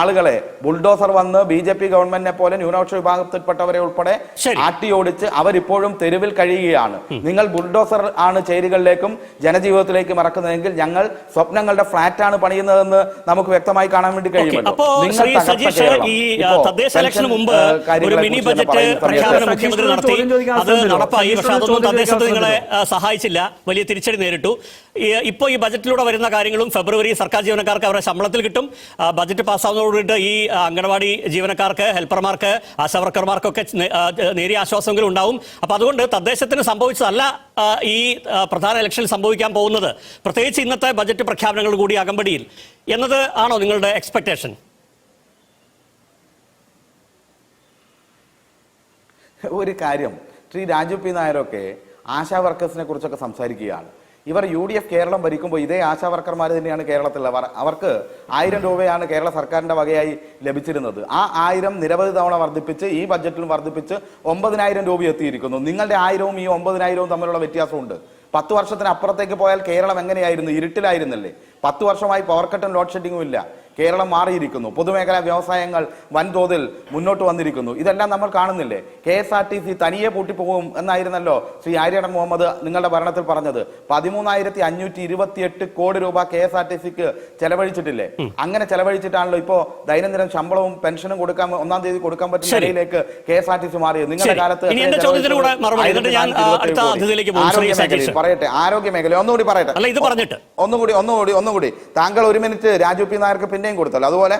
Speaker 2: ആളുകളെ ബുൾഡോസർ വന്ന് ബി ജെ പി ഗവൺമെന്റിനെ പോലെ ന്യൂനപക്ഷ വിഭാഗത്തിൽപ്പെട്ടവരെ ഉൾപ്പെടെ ഓടിച്ച് അവരിപ്പോഴും തെരുവിൽ കഴിയുകയാണ് നിങ്ങൾ ബുൾഡോസർ ആണ് ചേരികളിലേക്കും ജനജീവിതത്തിലേക്കും ഇറക്കുന്നതെങ്കിൽ ഞങ്ങൾ സ്വപ്നങ്ങളുടെ ഫ്ളാറ്റാണ് പണിയുന്നത് പറയുന്നതെന്ന് നമുക്ക് വ്യക്തമായി കാണാൻ വേണ്ടി കഴിയുമല്ലോ സഹായിച്ചില്ല വലിയ തിരിച്ചടി നേരിട്ടു ഇപ്പോൾ ഈ ബജറ്റിലൂടെ വരുന്ന കാര്യങ്ങളും ഫെബ്രുവരി സർക്കാർ ജീവനക്കാർക്ക് അവരുടെ ശമ്പളത്തിൽ കിട്ടും ബജറ്റ് പാസ്സാവുന്നതോടുകൂടി ഈ അംഗൻവാടി ജീവനക്കാർക്ക് ഹെൽപ്പർമാർക്ക് ആശാവർക്കർമാർക്കൊക്കെ നേരിയ ആശ്വാസമെങ്കിലും ഉണ്ടാവും അപ്പോൾ അതുകൊണ്ട് തദ്ദേശത്തിന് സംഭവിച്ചതല്ല ഈ പ്രധാന ഇലക്ഷൻ സംഭവിക്കാൻ പോകുന്നത് പ്രത്യേകിച്ച് ഇന്നത്തെ ബജറ്റ് പ്രഖ്യാപനങ്ങൾ കൂടി അകമ്പടിയിൽ എന്നത് ആണോ നിങ്ങളുടെ എക്സ്പെക്ടേഷൻ ഒരു കാര്യം ശ്രീ രാജു പി നായരൊക്കെ ആശാ വർക്കേഴ്സിനെ കുറിച്ചൊക്കെ സംസാരിക്കുകയാണ് ഇവർ യു ഡി എഫ് കേരളം ഭരിക്കുമ്പോൾ ഇതേ ആശാ വർക്കർമാർ തന്നെയാണ് കേരളത്തിൽ അവർക്ക് ആയിരം രൂപയാണ് കേരള സർക്കാരിൻ്റെ വകയായി ലഭിച്ചിരുന്നത് ആ ആയിരം നിരവധി തവണ വർദ്ധിപ്പിച്ച് ഈ ബഡ്ജറ്റിലും വർദ്ധിപ്പിച്ച് ഒമ്പതിനായിരം രൂപ എത്തിയിരിക്കുന്നു നിങ്ങളുടെ ആയിരവും ഈ ഒമ്പതിനായിരവും തമ്മിലുള്ള വ്യത്യാസമുണ്ട് പത്ത് വർഷത്തിന് അപ്പുറത്തേക്ക് പോയാൽ കേരളം എങ്ങനെയായിരുന്നു ഇരുട്ടിലായിരുന്നല്ലേ പത്ത് വർഷമായി പവർ കട്ടും ലോഡ് ഷെഡിങ്ങും ഇല്ല കേരളം മാറിയിരിക്കുന്നു പൊതുമേഖലാ വ്യവസായങ്ങൾ വൻതോതിൽ മുന്നോട്ട് വന്നിരിക്കുന്നു ഇതെല്ലാം നമ്മൾ കാണുന്നില്ലേ K S R T C തനിയെ പൂട്ടിപ്പോകും എന്നായിരുന്നല്ലോ ശ്രീ ആര്യടൻ മുഹമ്മദ് നിങ്ങളുടെ ഭരണത്തിൽ പറഞ്ഞത് പതിമൂന്നായിരത്തി അഞ്ഞൂറ്റി ഇരുപത്തിയെട്ട് കോടി രൂപ കെ എസ് ആർ ടി സിക്ക് ചെലവഴിച്ചിട്ടില്ലേ അങ്ങനെ ചെലവഴിച്ചിട്ടാണല്ലോ ഇപ്പോ ദൈനംദിനം ശമ്പളവും പെൻഷനും കൊടുക്കാൻ ഒന്നാം തീയതി കൊടുക്കാൻ പറ്റുന്ന നിലയിലേക്ക് K S R T C മാറിയത് നിങ്ങളുടെ കാലത്ത് പറയട്ടെ ആരോഗ്യ മേഖല ഒന്നുകൂടി പറയട്ടെ ഒന്നുകൂടി ഒന്നുകൂടി ഒന്നുകൂടി താങ്കൾ ഒരു മിനിറ്റ് രാജു പി നായർക്ക് പിന്നെ ഗവൺമെന്റിനെയും കൊടുത്തല്ലോ അതുപോലെ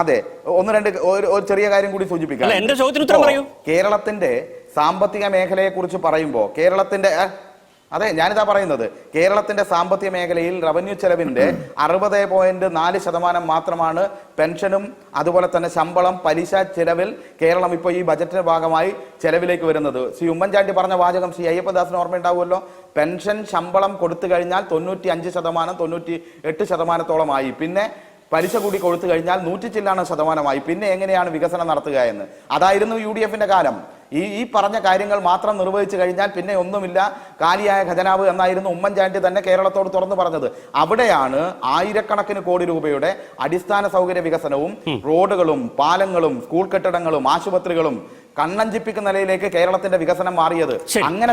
Speaker 2: അതെ ഒന്ന് രണ്ട് ഒരു ചെറിയ കാര്യം കൂടി സൂചിപ്പിക്കാം എന്റെ ചോദ്യത്തിന് ഉത്തരം പറയൂ കേരളത്തിന്റെ സാമ്പത്തിക മേഖലയെ കുറിച്ച് പറയുമ്പോൾ കേരളത്തിന്റെ അതെ ഞാനിതാ പറയുന്നത് കേരളത്തിന്റെ സാമ്പത്തിക മേഖലയിൽ റവന്യൂ ചെലവിന്റെ അറുപത് പോയിന്റ് നാല് ശതമാനം മാത്രമാണ് പെൻഷനും അതുപോലെ തന്നെ ശമ്പളം പലിശ ചെലവിൽ കേരളം ഇപ്പോൾ ഈ ബജറ്റിന്റെ ഭാഗമായി ചെലവിലേക്ക് വരുന്നത് ശ്രീ ഉമ്മൻചാണ്ടി പറഞ്ഞ വാചകം ശ്രീ അയ്യപ്പദാസിന് ഓർമ്മയുണ്ടാവുമല്ലോ പെൻഷൻ ശമ്പളം കൊടുത്തു കഴിഞ്ഞാൽ തൊണ്ണൂറ്റി അഞ്ച് ശതമാനം തൊണ്ണൂറ്റി എട്ട് ശതമാനത്തോളമായി പിന്നെ പലിശ കൂടി കൊടുത്തു കഴിഞ്ഞാൽ നൂറ്റി ചില്ലാണ് ശതമാനമായി പിന്നെ എങ്ങനെയാണ് വികസനം നടത്തുക എന്ന് അതായിരുന്നു യു ഡി എഫിന്റെ കാലം ഈ ഈ പറഞ്ഞ കാര്യങ്ങൾ മാത്രം നിർവഹിച്ചു കഴിഞ്ഞാൽ പിന്നെ ഒന്നുമില്ല കാലിയായ ഖജനാവ് എന്നായിരുന്നു ഉമ്മൻചാണ്ടി തന്നെ കേരളത്തോട് തുറന്നു പറഞ്ഞത് അവിടെയാണ് ആയിരക്കണക്കിന് കോടി രൂപയുടെ അടിസ്ഥാന സൗകര്യ വികസനവും റോഡുകളും പാലങ്ങളും സ്കൂൾ കെട്ടിടങ്ങളും ആശുപത്രികളും കണ്ണഞ്ചിപ്പിക്കുന്ന നിലയിലേക്ക് കേരളത്തിന്റെ വികസനം മാറിയത് അങ്ങനെ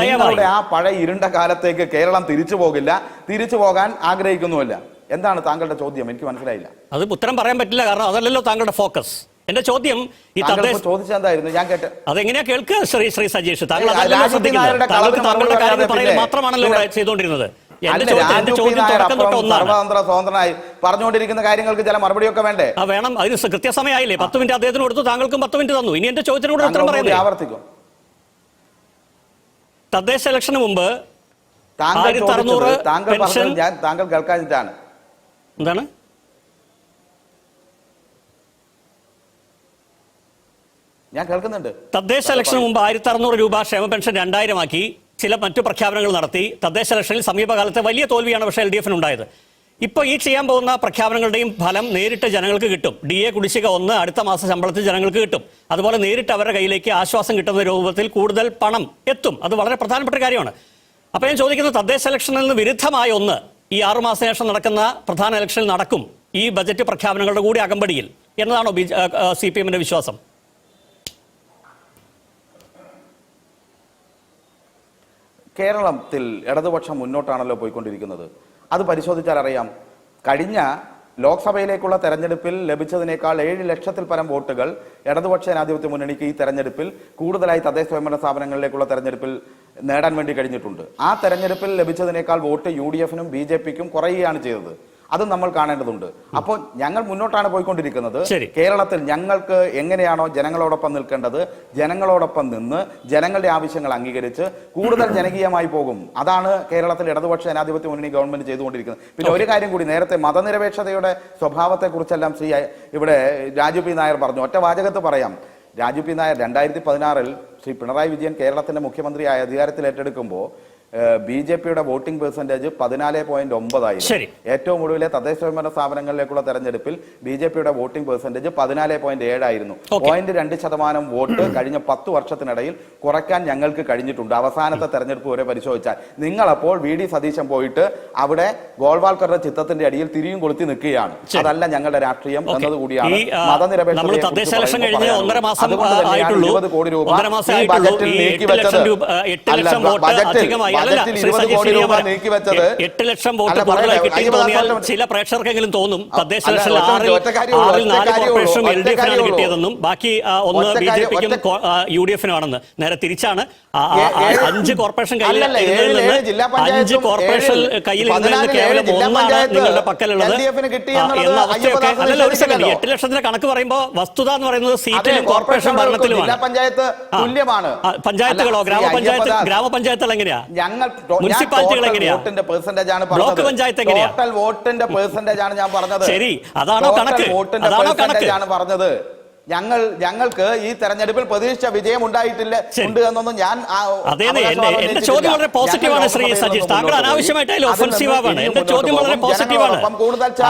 Speaker 2: നിങ്ങളുടെ ആ പഴയ ഇരുണ്ട കാലത്തേക്ക് കേരളം തിരിച്ചു പോകില്ല തിരിച്ചു പോകാൻ ആഗ്രഹിക്കുന്നുമില്ല എന്താണ് താങ്കളുടെ ചോദ്യം എനിക്ക് മനസ്സിലായില്ല അത് ഉത്തരം പറയാൻ പറ്റില്ല കാരണം അതല്ലല്ലോ താങ്കളുടെ ഫോക്കസ് എന്റെ ചോദ്യം ഈ ചോദിച്ചെന്തായിരുന്നു ഞാൻ കേട്ടെ അതെങ്ങനെയാ കേൾക്ക് ശ്രീ ശ്രീ സജീഷ് താങ്കൾ മാത്രമാണല്ലോ ചെയ്തുകൊണ്ടിരുന്നത് സർവതന്ത്ര സ്വതന്ത്രനായി പറഞ്ഞുകൊണ്ടിരിക്കുന്ന കാര്യങ്ങൾക്ക് ചില മറുപടിയൊക്കെ വേണ്ടേ വേണം അതിന് കൃത്യസമയായില്ലേ പത്ത് മിനിറ്റ് അദ്ദേഹത്തിന് കൊടുത്തു താങ്കൾക്കും പത്ത് മിനിറ്റ് തന്നു ഇനി എന്റെ ചോദ്യത്തിനോട് ഉത്തരം പറയുന്നത് ആവർത്തിക്കും തദ്ദേശ ഇലക്ഷന് മുമ്പ് താങ്കൾ താങ്കൾ കേൾക്കാനിട്ടാണ് എന്താണ് ഞാൻ കേൾക്കുന്നുണ്ട് തദ്ദേശ ഇലക്ഷന് മുമ്പ് ആയിരത്തി അറുന്നൂറ് രൂപ ക്ഷേമ പെൻഷൻ രണ്ടായിരമാക്കി ചില മറ്റു പ്രഖ്യാപനങ്ങൾ നടത്തി തദ്ദേശ ഇലക്ഷനിൽ സമീപകാലത്തെ വലിയ തോൽവിയാണ് പക്ഷേ എൽ ഡി എഫിന് ഉണ്ടായത് ഇപ്പോൾ ഈ ചെയ്യാൻ പോകുന്ന പ്രഖ്യാപനങ്ങളുടെയും ഫലം നേരിട്ട് ജനങ്ങൾക്ക് കിട്ടും ഡി എ കുടിശ്ശിക ഒന്ന് അടുത്ത മാസം ശമ്പളത്തിൽ ജനങ്ങൾക്ക് കിട്ടും അതുപോലെ നേരിട്ട് അവരുടെ കയ്യിലേക്ക് ആശ്വാസം കിട്ടുന്ന രൂപത്തിൽ കൂടുതൽ പണം എത്തും അത് വളരെ പ്രധാനപ്പെട്ട കാര്യമാണ് അപ്പോൾ ഞാൻ ചോദിക്കുന്നത് തദ്ദേശ ഇലക്ഷനിൽ നിന്ന് വിരുദ്ധമായ ഒന്ന് ഈ ആറുമാസ ശേഷം നടക്കുന്ന പ്രധാന ഇലക്ഷനിൽ നടക്കും ഈ ബജറ്റ് പ്രഖ്യാപനങ്ങളുടെ കൂടി അകമ്പടിയിൽ എന്നതാണോ ബി സി പി എമ്മിന്റെ വിശ്വാസം കേരളത്തിൽ ഇടതുപക്ഷം മുന്നോട്ടാണല്ലോ പോയിക്കൊണ്ടിരിക്കുന്നത് അത് പരിശോധിച്ചാൽ അറിയാം കഴിഞ്ഞ ലോക്സഭയിലേക്കുള്ള തെരഞ്ഞെടുപ്പിൽ ലഭിച്ചതിനേക്കാൾ ഏഴ് ലക്ഷത്തിൽ പരം വോട്ടുകൾ ഇടതുപക്ഷ ജനാധിപത്യ മുന്നണിക്ക് ഈ തെരഞ്ഞെടുപ്പിൽ കൂടുതലായി തദ്ദേശ സ്വയംഭരണ സ്ഥാപനങ്ങളിലേക്കുള്ള തെരഞ്ഞെടുപ്പിൽ നേടാൻ വേണ്ടി കഴിഞ്ഞിട്ടുണ്ട് ആ തെരഞ്ഞെടുപ്പിൽ ലഭിച്ചതിനേക്കാൾ വോട്ട് യു ഡി എഫിനും ബി ജെ പിക്കും കുറയുകയാണ് ചെയ്തത് അത് നമ്മൾ കാണേണ്ടതുണ്ട് അപ്പോൾ ഞങ്ങൾ മുന്നോട്ടാണ് പോയിക്കൊണ്ടിരിക്കുന്നത് കേരളത്തിൽ ഞങ്ങൾക്ക് എങ്ങനെയാണോ ജനങ്ങളോടൊപ്പം നിൽക്കേണ്ടത് ജനങ്ങളോടൊപ്പം നിന്ന് ജനങ്ങളുടെ ആവശ്യങ്ങൾ അംഗീകരിച്ച് കൂടുതൽ ജനകീയമായി പോകും അതാണ് കേരളത്തിൽ ഇടതുപക്ഷ ജനാധിപത്യ മുന്നണി ഗവൺമെന്റ് ചെയ്തുകൊണ്ടിരിക്കുന്നത് പിന്നെ ഒരു കാര്യം കൂടി നേരത്തെ മതനിരപേക്ഷതയുടെ കുറിച്ചെല്ലാം ശ്രീ ഇവിടെ രാജു പി നായർ പറഞ്ഞു ഒറ്റ വാചകത്ത് പറയാം രാജു പി നായർ രണ്ടായിരത്തി പതിനാറിൽ ശ്രീ പിണറായി വിജയൻ കേരളത്തിൻ്റെ മുഖ്യമന്ത്രിയായി അധികാരത്തിൽ ഏറ്റെടുക്കുമ്പോൾ ബി ജെ പിയുടെ വോട്ടിംഗ് പെർസെന്റേജ് പതിനാല് പോയിന്റ് ഒമ്പതായി ഏറ്റവും ഒടുവിലെ തദ്ദേശ സ്വയംഭരണ സ്ഥാപനങ്ങളിലേക്കുള്ള തെരഞ്ഞെടുപ്പിൽ ബി ജെ പിയുടെ വോട്ടിംഗ് പെർസെന്റേജ് പതിനാല് പോയിന്റ് ഏഴായിരുന്നു പോയിന്റ് രണ്ട് ശതമാനം വോട്ട് കഴിഞ്ഞ പത്ത് വർഷത്തിനിടയിൽ കുറയ്ക്കാൻ ഞങ്ങൾക്ക് കഴിഞ്ഞിട്ടുണ്ട് അവസാനത്തെ തെരഞ്ഞെടുപ്പ് വരെ പരിശോധിച്ചാൽ നിങ്ങൾ അപ്പോൾ വി ഡി സതീശൻ പോയിട്ട് അവിടെ ഗോൾവാൾക്കറുടെ ചിത്രത്തിന്റെ അടിയിൽ തിരിയും കൊളുത്തി നിൽക്കുകയാണ് അതല്ല ഞങ്ങളുടെ രാഷ്ട്രീയം എന്നതുകൂടിയാണ് മതനിരപേക്ഷ കോടി രൂപ ബജറ്റിൽ നീക്കി വെച്ചത് ബജറ്റിൽ എട്ട് ലക്ഷം വോട്ട് കൂടുതലായി കിട്ടിയെന്ന് തോന്നിയാൽ ചില പ്രേക്ഷകർക്കെങ്കിലും തോന്നും തദ്ദേശ ഇലക്ഷനിൽ ആറിൽ ആറിൽ നാല് കോർപ്പറേഷനും എൽ ഡി എഫിനാണ് കിട്ടിയതെന്നും ബാക്കി ഒന്ന് ബി ജെ പിക്കും യു ഡി എഫിനുമാണെന്ന് നേരെ തിരിച്ചാണ് അഞ്ച് കോർപ്പറേഷൻ കയ്യിൽ അഞ്ച് കോർപ്പറേഷൻ കയ്യിൽ ഇരുന്നതിൽ കേവലം ഒന്നാണ് നിങ്ങളുടെ പക്കലുള്ളത് എന്ന അവസ്ഥയൊക്കെ അല്ലല്ല ഒരു സെക്കൻഡ് എട്ട് ലക്ഷത്തിന്റെ കണക്ക് പറയുമ്പോൾ വസ്തുത എന്ന് പറയുന്നത് സീറ്റിലും കോർപ്പറേഷൻ ഭരണത്തിലുമാണ് പഞ്ചായത്തുകളോ ഗ്രാമപഞ്ചായത്ത് ഗ്രാമപഞ്ചായത്തുകൾ എങ്ങനെയാ ഞങ്ങൾ ബ്ലോക്ക് ടോട്ടൽ വോട്ടിന്റെ പെർസെന്റേജ് ആണ് ഞാൻ പറഞ്ഞത് ശരി അതാണോ കണക്ക് വോട്ടിന്റെ പെർസെന്റേജ് ആണ് പറഞ്ഞത് ഞങ്ങൾ ഞങ്ങൾക്ക് ഈ തെരഞ്ഞെടുപ്പിൽ പ്രതീക്ഷിച്ച വിജയം ഉണ്ടായിട്ടില്ല ഉണ്ട് എന്നൊന്നും ഞാൻ എന്റെ ചോദ്യം വളരെ പോസിറ്റീവാണ് ശ്രീ സജീഷ് താങ്കൾ അനാവശ്യമായിട്ട് ഒഫൻസീവ് ആവാണ് എന്റെ ചോദ്യം വളരെ പോസിറ്റീവാണ്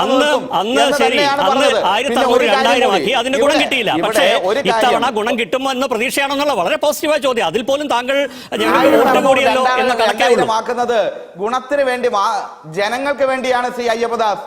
Speaker 2: അന്ന് അന്ന് ശരി അന്ന് ആയിരത്തി അറുന്നൂറ് രണ്ടായിരം ആക്കി അതിന്റെ ഗുണം കിട്ടിയില്ല പക്ഷേ ഇത്തവണ ഗുണം കിട്ടുമോ എന്ന പ്രതീക്ഷയാണെന്നുള്ള വളരെ പോസിറ്റീവായ ചോദ്യം അതിൽ പോലും താങ്കൾ കൂടിയല്ലോ എന്ന കണക്കാക്കുന്നത് ഗുണത്തിന് വേണ്ടി ജനങ്ങൾക്ക് വേണ്ടിയാണ് ശ്രീ അയ്യപ്പദാസ്